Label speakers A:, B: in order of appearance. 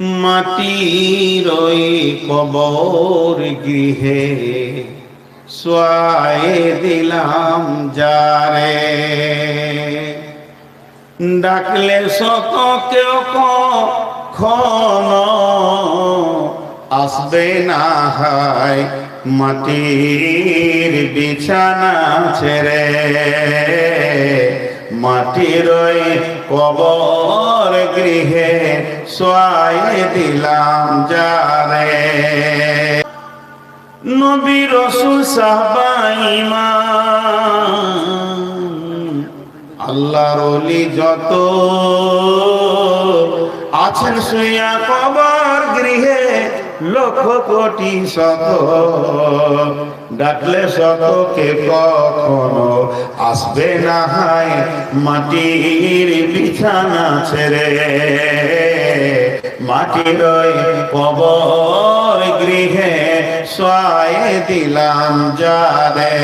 A: মাটির কবর গৃহে সোয়াই দিলাম যারে। ডাকলে শত কেউ কখন আসবে না হায়, মাটির বিছানা ছেড়ে। মাটির কবর গৃহে সোয়াই দিলাম যারে। নবী রসুল সাহবাইমান আল্লাহর যত আছেন শুয়া কবার গৃহে লক্ষ কোটি শত। ডাকলে শতকে কখনো আসবে না হায়, মাটির বিছানা ছেড়ে। মাটির কবর গৃহে সয় দিলাম যারে